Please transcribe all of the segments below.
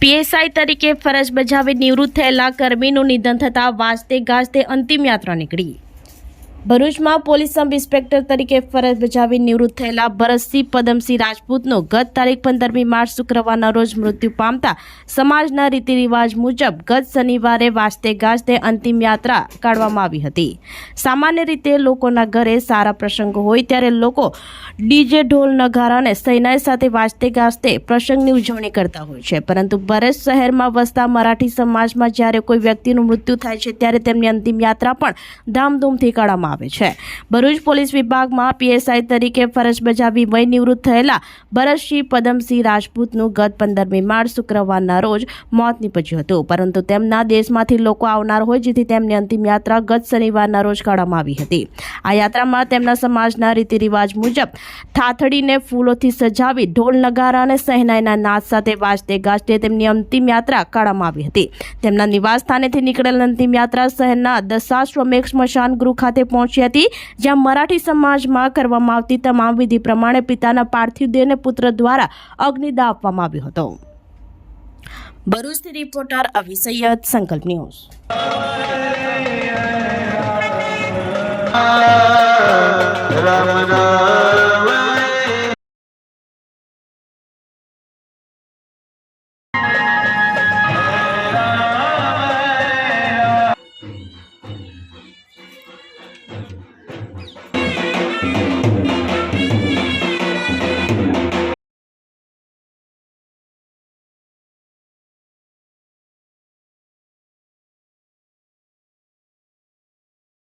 PSI તરીકે ફરજ બજાવી નિવૃત્ત થયેલા કર્મીનું નિધન થતાં વાજતે ગાજતે અંતિમ યાત્રા નીકળી. ભરૂચમાં પોલીસ સબ ઇન્સ્પેક્ટર તરીકે ફરજ બજાવી નિવૃત્ત થયેલા ભરતસિંહ પદમસિંહ રાજપૂતનો ગત તારીખ પંદરમી માર્ચ શુક્રવારના રોજ મૃત્યુ પામતા સમાજના રીતિરિવાજ મુજબ ગત શનિવારે વાજતે ગાજતે અંતિમ યાત્રા કાઢવામાં આવી હતી. સામાન્ય રીતે લોકોના ઘરે સારા પ્રસંગો હોય ત્યારે લોકો ડીજે ઢોલ નગારા અને સૈનાઈ સાથે વાજતે ગાજતે પ્રસંગની ઉજવણી કરતા હોય છે. પરંતુ ભરત શહેરમાં વસતા મરાઠી સમાજમાં જ્યારે કોઈ વ્યક્તિનું મૃત્યુ થાય છે ત્યારે તેમની અંતિમ યાત્રા પણ ધામધૂમથી કાઢવામાં આવે છે. ભરૂચ પોલીસ વિભાગમાં પીએસઆઈ તરીકે ફરજ બજાવી વય નિવૃત્ત થયેલા ભરતસિંહ પદમસિંહ રાજપૂતનું ગત પંદરમી માર્ચ શુક્રવારના રોજ મોત નીપજ્યું હતું. પરંતુ તેમના દેશમાંથી લોકો આવનાર હોય જેથી તેમની અંતિમ યાત્રા ગત શનિવારના રોજ કાઢવામાં આવી હતી. આ યાત્રામાં તેમના સમાજના રીતિ રિવાજ મુજબ થાથડીને ફૂલોથી સજાવી ઢોલ નગારા અને સહેનાઈના નાદ સાથે વાજતે ગાજતે તેમની અંતિમ યાત્રા કાઢવામાં આવી હતી. તેમના નિવાસ સ્થાનેથી નીકળેલ અંતિમ યાત્રા શહેરના દશાશ્વમેઘ સ્મશાન ગૃહ ખાતે પહોંચી હતી, જ્યાં મરાઠી સમાજમાં કરવામાં આવતી તમામ વિધિ પ્રમાણે પિતાના પાર્થિવ દેહને પુત્ર દ્વારા અગ્નિદાહ આપવામાં આવ્યો હતો. ભરૂચથી રિપોર્ટર અભિ સૈયદ, સંકલ્પ ન્યૂઝ.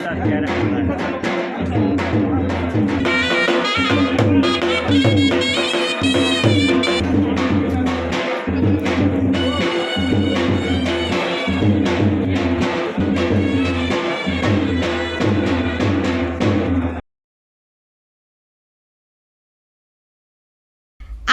start getting